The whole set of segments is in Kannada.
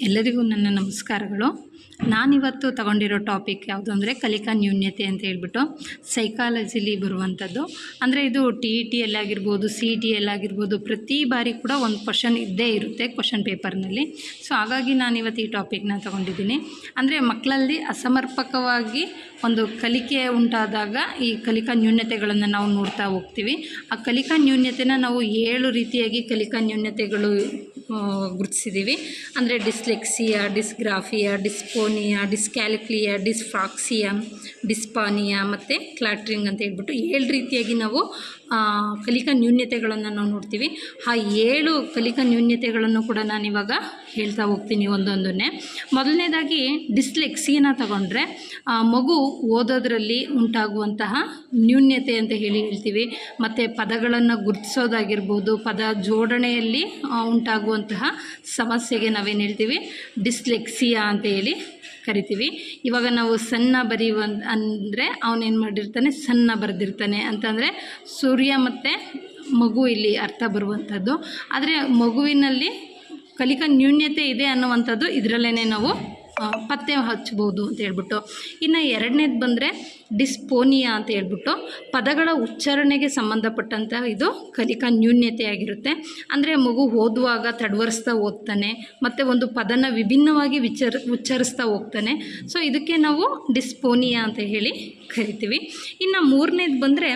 ಎಲ್ಲರಿಗೂ ನನ್ನ ನಮಸ್ಕಾರಗಳು. ನಾನಿವತ್ತು ತಗೊಂಡಿರೋ ಟಾಪಿಕ್ ಯಾವುದು ಅಂದರೆ ಕಲಿಕಾ ನ್ಯೂನ್ಯತೆ ಅಂತ ಹೇಳ್ಬಿಟ್ಟು ಸೈಕಾಲಜಿಲಿ ಬರುವಂಥದ್ದು. ಅಂದರೆ ಇದು ಟಿ ಇ ಟಿ ಎಲ್ಲಾಗಿರ್ಬೋದು ಸಿ ಇ ಟಿಯಲ್ಲಾಗಿರ್ಬೋದು ಪ್ರತಿ ಬಾರಿ ಕೂಡ ಒಂದು ಕ್ವಶನ್ ಇದ್ದೇ ಇರುತ್ತೆ ಕ್ವಶನ್ ಪೇಪರ್ನಲ್ಲಿ ಸೊ ಹಾಗಾಗಿ ನಾನಿವತ್ತು ಈ ಟಾಪಿಕ್ನ ತಗೊಂಡಿದ್ದೀನಿ. ಅಂದರೆ ಮಕ್ಕಳಲ್ಲಿ ಅಸಮರ್ಪಕವಾಗಿ ಒಂದು ಕಲಿಕೆ ಉಂಟಾದಾಗ ಈ ಕಲಿಕಾ ನ್ಯೂನ್ಯತೆಗಳನ್ನು ನಾವು ನೋಡ್ತಾ ಹೋಗ್ತೀವಿ. ಆ ಕಲಿಕಾ ನ್ಯೂನ್ಯತೆನ ನಾವು ಏಳು ರೀತಿಯಾಗಿ ಕಲಿಕಾ ನ್ಯೂನ್ಯತೆಗಳು ಗುರುತಿಸಿದ್ದೀವಿ ಅಂದರೆ ಡಿಸ್ಲೆಕ್ಸಿಯಾ ಡಿಸ್ಗ್ರಾಫಿಯಾ ಡಿಸ್ಪೋನಿಯಾ ಡಿಸ್ಕ್ಯಾಲಿಕ್ಲಿಯಾ ಡಿಸ್ಫ್ರಾಕ್ಸಿಯಾ ಡಿಸ್ಪಾನಿಯಾ ಮತ್ತು ಕ್ಲಾಟ್ರಿಂಗ್ ಅಂತ ಹೇಳ್ಬಿಟ್ಟು ಏಳು ರೀತಿಯಾಗಿ ನಾವು ಕಲಿಕಾ ನ್ಯೂನ್ಯತೆಗಳನ್ನು ನಾವು ನೋಡ್ತೀವಿ. ಆ ಏಳು ಕಲಿಕಾ ನ್ಯೂನ್ಯತೆಗಳನ್ನು ಕೂಡ ನಾನು ಇವಾಗ ಹೇಳ್ತಾ ಹೋಗ್ತೀನಿ ಒಂದೊಂದನ್ನೇ. ಮೊದಲನೇದಾಗಿ ಡಿಸ್ಲೆಕ್ಸಿಯನ್ನು ತಗೊಂಡ್ರೆ ಮಗು ಓದೋದ್ರಲ್ಲಿ ಉಂಟಾಗುವಂತಹ ನ್ಯೂನ್ಯತೆ ಅಂತ ಹೇಳಿ ಹೇಳ್ತೀವಿ. ಮತ್ತು ಪದಗಳನ್ನು ಗುರುತಿಸೋದಾಗಿರ್ಬೋದು ಪದ ಜೋಡಣೆಯಲ್ಲಿ ಆ, ಉಂಟಾಗುವಂತಹ ಸಮಸ್ಯೆಗೆ ನಾವೇನು ಹೇಳ್ತೀವಿ? ಡಿಸ್ಲೆಕ್ಸಿಯಾ ಅಂತ ಹೇಳಿ ಕರಿತೀವಿ. ಇವಾಗ ನಾವು ಸಣ್ಣ ಬರೆಯುವ ಅಂದರೆ ಅವನೇನು ಮಾಡಿರ್ತಾನೆ? ಸಣ್ಣ ಬರೆದಿರ್ತಾನೆ. ಅಂತಂದರೆ ಸೂರ್ಯ ಮತ್ತು ಮಗು ಇಲ್ಲಿ ಅರ್ಥ ಬರುವಂಥದ್ದು ಆದರೆ ಮಗುವಿನಲ್ಲಿ ಕಲಿಕಾ ನ್ಯೂನ್ಯತೆ ಇದೆ ಅನ್ನುವಂಥದ್ದು ಇದರಲ್ಲೇ ನಾವು ಪತ್ತೆ ಹಚ್ಬೋದು ಅಂತ ಹೇಳ್ಬಿಟ್ಟು. ಇನ್ನು ಎರಡನೇದು ಬಂದರೆ ಡಿಸ್ಪೋನಿಯಾ ಅಂತ ಹೇಳ್ಬಿಟ್ಟು. ಪದಗಳ ಉಚ್ಚಾರಣೆಗೆ ಸಂಬಂಧಪಟ್ಟಂತಹ ಇದು ಕಲಿಕಾ ನ್ಯೂನ್ಯತೆ ಆಗಿರುತ್ತೆ ಅಂದರೆ ಮಗು ಓದುವಾಗ ತಡವರಿಸ್ತಾ ಓದ್ತಾನೆ ಮತ್ತು ಒಂದು ಪದನ ವಿಭಿನ್ನವಾಗಿ ವಿಚಾರ, ಉಚ್ಚರಿಸ್ತಾ ಹೋಗ್ತಾನೆ. ಸೊ ಇದಕ್ಕೆ ನಾವು ಡಿಸ್ಪೋನಿಯಾ ಅಂತ ಹೇಳಿ ಕರಿತೀವಿ. ಇನ್ನು ಮೂರನೇದು ಬಂದರೆ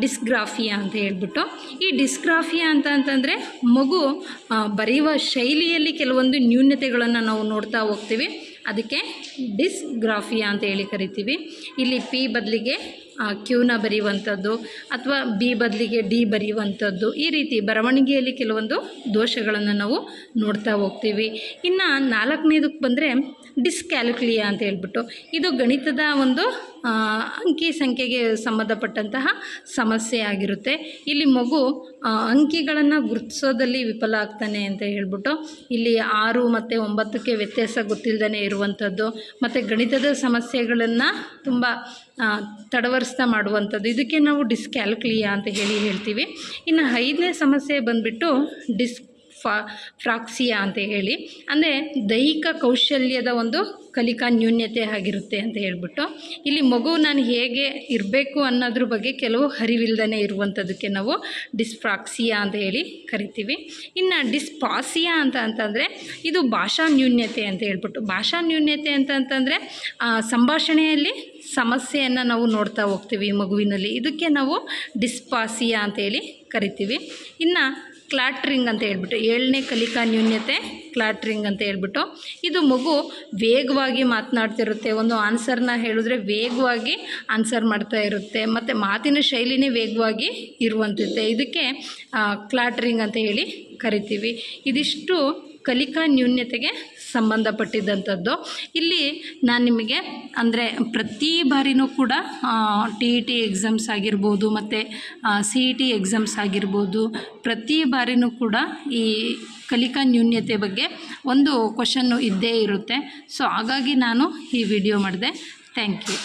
ಡಿಸ್ಗ್ರಾಫಿಯಾ ಅಂತ ಹೇಳ್ಬಿಟ್ಟು. ಈ ಡಿಸ್ಗ್ರಾಫಿಯಾ ಅಂತ ಅಂತಂದರೆ ಮಗು ಬರೆಯುವ ಶೈಲಿಯಲ್ಲಿ ಕೆಲವೊಂದು ನ್ಯೂನ್ಯತೆಗಳನ್ನು ನಾವು ನೋಡ್ತಾ ಹೋಗ್ತೀವಿ. ಅದಕ್ಕೆ ಡಿಸ್ಗ್ರಾಫಿಯಾ ಅಂತ ಹೇಳಿ ಕರಿತೀವಿ. ಇಲ್ಲಿ ಪಿ ಬದಲಿಗೆ ಕ್ಯೂನ ಬರೆಯುವಂಥದ್ದು ಅಥವಾ ಬಿ ಬದಲಿಗೆ ಡಿ ಬರೆಯುವಂಥದ್ದು ಈ ರೀತಿ ಬರವಣಿಗೆಯಲ್ಲಿ ಕೆಲವೊಂದು ದೋಷಗಳನ್ನು ನಾವು ನೋಡ್ತಾ ಹೋಗ್ತೀವಿ. ಇನ್ನು ನಾಲ್ಕನೇದಕ್ಕೆ ಬಂದರೆ ಡಿಸ್ಕ್ಯಾಲ್ಕುಲಿಯಾ ಅಂತ ಹೇಳ್ಬಿಟ್ಟು. ಇದು ಗಣಿತದ ಒಂದು ಅಂಕಿ ಸಂಖ್ಯೆಗೆ ಸಂಬಂಧಪಟ್ಟಂತಹ ಸಮಸ್ಯೆ ಆಗಿರುತ್ತೆ. ಇಲ್ಲಿ ಮಗು ಅಂಕಿಗಳನ್ನು ಗುರುತಿಸೋದಲ್ಲಿ ವಿಫಲ ಆಗ್ತಾನೆ ಅಂತ ಹೇಳ್ಬಿಟ್ಟು ಇಲ್ಲಿ ಆರು ಮತ್ತು ಒಂಬತ್ತಕ್ಕೆ ವ್ಯತ್ಯಾಸ ಗೊತ್ತಿಲ್ಲದೇ ಇರುವಂಥದ್ದು. ಮತ್ತು ಗಣಿತದ ಸಮಸ್ಯೆಗಳನ್ನು ತುಂಬ ಆ, ತಡವರಿಸ್ತಾ ಮಾಡುವಂಥದ್ದು. ಇದಕ್ಕೆ ನಾವು ಡಿಸ್ಕ್ಯಾಲ್ಕ್ಲಿಯಾ ಅಂತ ಹೇಳಿ ಹೇಳ್ತೀವಿ. ಇನ್ನು ಐದನೇ ಸಮಸ್ಯೆ ಬಂದುಬಿಟ್ಟು ಡಿಸ್ ಫಾ, ಫ್ರಾಕ್ಸಿಯಾ ಅಂತ ಹೇಳಿ. ಅಂದರೆ ದೈಹಿಕ ಕೌಶಲ್ಯದ ಒಂದು ಕಲಿಕಾ ನ್ಯೂನ್ಯತೆ ಆಗಿರುತ್ತೆ ಅಂತ ಹೇಳ್ಬಿಟ್ಟು. ಇಲ್ಲಿ ಮಗು ನಾನು ಹೇಗೆ ಇರಬೇಕು ಅನ್ನೋದ್ರ ಬಗ್ಗೆ ಕೆಲವು ಹರಿವಿಲ್ಲದೇ ಇರುವಂಥದ್ದಕ್ಕೆ ನಾವು ಡಿಸ್ಫ್ರಾಕ್ಸಿಯಾ ಅಂತ ಹೇಳಿ ಕರಿತೀವಿ. ಇನ್ನು ಡಿಸ್ಪಾಸಿಯಾ ಅಂತ ಅಂತಂದರೆ ಇದು ಭಾಷಾ ನ್ಯೂನ್ಯತೆ ಅಂತ ಹೇಳ್ಬಿಟ್ಟು. ಭಾಷಾ ನ್ಯೂನ್ಯತೆ ಅಂತ ಅಂತಂದರೆ ಸಂಭಾಷಣೆಯಲ್ಲಿ ಸಮಸ್ಯೆಯನ್ನು ನಾವು ನೋಡ್ತಾ ಹೋಗ್ತೀವಿ ಮಗುವಿನಲ್ಲಿ. ಇದಕ್ಕೆ ನಾವು ಡಿಸ್ಪಾಸಿಯಾ ಅಂತ ಹೇಳಿ ಕರಿತೀವಿ. ಇನ್ನು ಕ್ಲಾಟ್ರಿಂಗ್ ಅಂತ ಹೇಳ್ಬಿಟ್ಟು, ಏಳನೇ ಕಲಿಕಾ ನ್ಯೂನ್ಯತೆ ಕ್ಲಾಟ್ರಿಂಗ್ ಅಂತ ಹೇಳ್ಬಿಟ್ಟು, ಇದು ಮಗು ವೇಗವಾಗಿ ಮಾತನಾಡ್ತಿರುತ್ತೆ. ಒಂದು ಆನ್ಸರ್ನ ಹೇಳಿದ್ರೆ ವೇಗವಾಗಿ ಆನ್ಸರ್ ಮಾಡ್ತಾ ಇರುತ್ತೆ. ಮತ್ತು ಮಾತಿನ ಶೈಲಿನೇ ವೇಗವಾಗಿ ಇರುವಂಥದ್ದೇ ಇದಕ್ಕೆ ಕ್ಲಾಟ್ರಿಂಗ್ ಅಂತ ಹೇಳಿ ಕರಿತೀವಿ. ಇದಿಷ್ಟು ಕಲಿಕಾ ನ್ಯೂನ್ಯತೆಗೆ ಸಂಬಂಧಪಟ್ಟಿದ್ದಂಥದ್ದು. ಇಲ್ಲಿ ನಾನು ನಿಮಗೆ ಅಂದರೆ ಪ್ರತಿ ಬಾರಿನೂ ಕೂಡ ಟಿ ಇ ಟಿ ಎಕ್ಸಾಮ್ಸ್ ಆಗಿರ್ಬೋದು ಮತ್ತು ಸಿ ಇ ಟಿ ಎಕ್ಸಾಮ್ಸ್ ಆಗಿರ್ಬೋದು, ಪ್ರತಿ ಬಾರಿನೂ ಕೂಡ ಈ ಕಲಿಕಾ ನ್ಯೂನ್ಯತೆ ಬಗ್ಗೆ ಒಂದು ಕ್ವಶನ್ನು ಇದ್ದೇ ಇರುತ್ತೆ. ಸೊ ಹಾಗಾಗಿ ನಾನು ಈ ವಿಡಿಯೋ ಮಾಡಿದೆ. Thank you